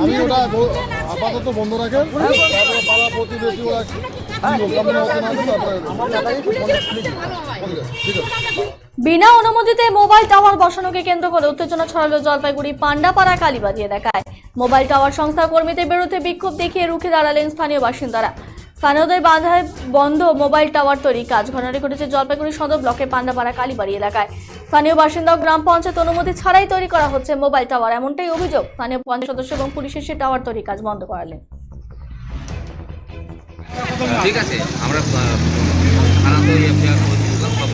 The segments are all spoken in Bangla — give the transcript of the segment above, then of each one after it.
আমি ওটা আপাতত বন্ধ রাখেন। তারপরে পাড়া প্রতিবেশী ওরা আছে বিনা অনুমতিতে মোবাইল টাওয়ার বসানোকে কেন্দ্র করে উত্তেজনা ছড়ালো জলপাইগুড়ি পান্ডাপাড়া কালীবাজিয়া এলাকায়। মোবাইল টাওয়ার সংস্থা কর্মীদের বিরুদ্ধে বিক্ষোভ দেখিয়ে রুখে দাঁড়ালেন স্থানীয় বাসিন্দারা। স্থানীয়দের বাধায় বন্ধ মোবাইল টাওয়ার তৈরি কাজ। ঘটনাটি ঘটেছে জলপাইগুড়ি সদর ব্লকের পান্ডাপাড়া কালীবাড়ি এলাকায়। স্থানীয় বাসিন্দা ও গ্রাম পঞ্চায়েত অনুমতি ছাড়াই তৈরি করা হচ্ছে মোবাইল টাওয়ার। এমনটাই অভিযোগ স্থানীয় পঞ্চায়েত সদস্য এবং পুলিশের এসে টাওয়ার তৈরি কাজ বন্ধ করালেন। ঠিক আছে আমরা আহ, থানা তো এফআইআর করে দিলাম সব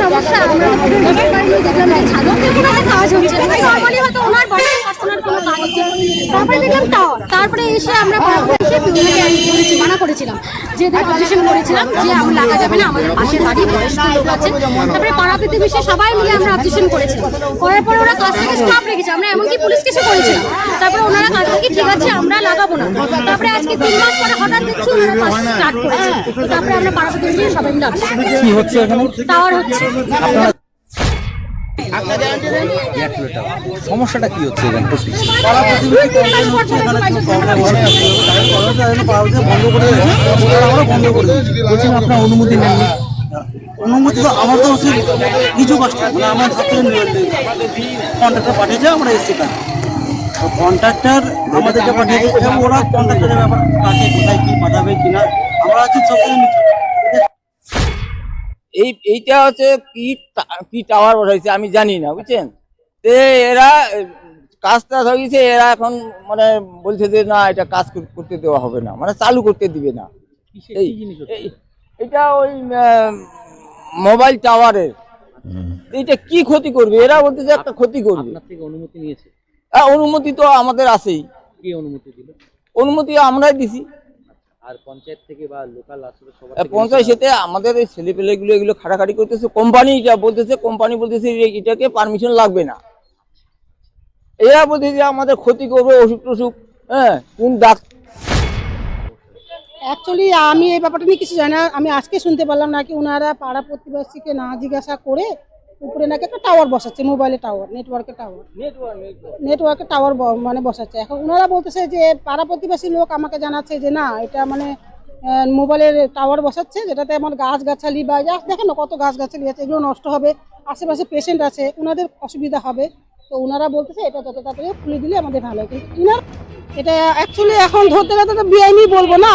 সমস্যা আমরা দেখলাম একটা কাজ হচ্ছে নর্মালি হয়তো ওনার কোনো তারপরে দেখলাম টাওয়ার তারপরে এসে আমরা এসে ওনাকে মানা করেছিলাম যে অবজেকশন করেছিলাম যে আমরা লাগা যাবে না আমাদের পাশের বাড়ি বয়স্ক লোক আছে। তারপরে পাড়া প্রতিবেশী সবাই মিলে আমরা অবজেকশন করেছিলাম। করার পরে ওরা কাজ থেকে স্টপ রেখেছে আমরা এমনকি পুলিশ কেসে করেছিলাম। তারপরে ওনারা কাজ থেকে ঠিক আছে আমরা লাগাবো না। তারপরে আজকে তিন মাস পরে হঠাৎ দেখছি ওনারা কাজ স্টার্ট করেছে। তারপরে আমরা পাড়া প্রতিবেশী সবাই মিলে করেছি। এখানে? টাওয়ার হচ্ছে সমস্যাটা কি হচ্ছে এখানে? বন্ধ করে অনুমতি নেননি অনুমতি তো আমার তো হচ্ছে কিছু কষ্ট আমার হাতে কন্ট্রাক্টর পাঠিয়েছে, আমরা এসছি কাজ তো কন্ট্রাক্টর আমাদেরকে পাঠিয়েছে ওরা কন্ট্রাক্টরের ব্যাপার কাকে কোথায় কি পাঠাবে কিনা আমরা আছি সব। এই এইটা হচ্ছে কি কি টাওয়ার বসাইছে আমি জানি না বুঝছেন? তে এরা কাজটা হয়ে গেছে এরা এখন মানে বলছে যে না এটা কাজ করতে দেওয়া হবে না মানে চালু করতে দিবে না। এই এই- এটা ওই মোবাইল টাওয়ারের এইটা কি ক্ষতি করবে? এরা বলতে যে একটা ক্ষতি করবে। আপনার অনুমতি নিয়েছে? অনুমতি তো আমাদের আছেই। কি অনুমতি দিল? অনুমতি আমরাই দিছি। আর পঞ্চায়েত থেকে বা লোকাল আসলে সবার আহ, পঞ্চায়েত সেতে আমাদের এই এগুলো খাটাখাটি করতেছে। কোম্পানি এটা বলতেছে কোম্পানি বলতেছে এটাকে পারমিশন লাগবে না। এরা বলতেছে যে আমাদের ক্ষতি করবে অসুখ টসুখ হ্যাঁ কোন ডাক্তার অ্যাকচুয়ালি আমি এই ব্যাপারটা নিয়ে কিছু জানি না। আমি আজকে শুনতে পারলাম নাকি ওনারা পাড়া প্রতিবেশীকে না জিজ্ঞাসা করে উপরে নাকি একটা টাওয়ার বসাচ্ছে মোবাইলে টাওয়ার নেটওয়ার্কের টাওয়ার নেটওয়ার্কের টাওয়ার মানে বসাচ্ছে। এখন ওনারা বলতেছে যে, পাড়া প্রতিবেশী লোক আমাকে জানাচ্ছে যে, না, এটা মানে মোবাইলের টাওয়ার বসাচ্ছে, যেটাতে আমার গাছ গাছালি বা দেখেন না কত গাছ গাছালি আছে, এগুলো নষ্ট হবে, আশেপাশে পেশেন্ট আছে ওনাদের অসুবিধা হবে। তো ওনারা বলতেছে, এটা যত তাড়াতাড়ি খুলে দিলে আমাদের ভালো হয়। কিন্তু ইনার, এটা অ্যাকচুয়ালি এখন ধরতে গেলে তো বিআইনি বলব না।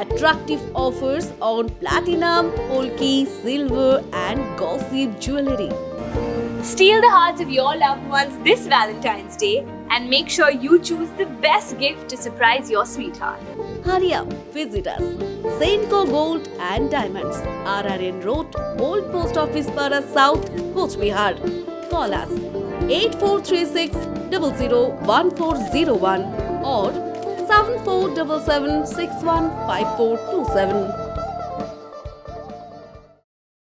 Attractive offers on platinum, polki, silver, and gossip jewelry. Steal the hearts of your loved ones this Valentine's Day and make sure you choose the best gift to surprise your sweetheart. Hurry up, visit us. Senko Gold and Diamonds, RRN Road, Old Post Office Para South, Coach Bihar. Call us 8436 001401 or Seven four double seven six one five four two seven.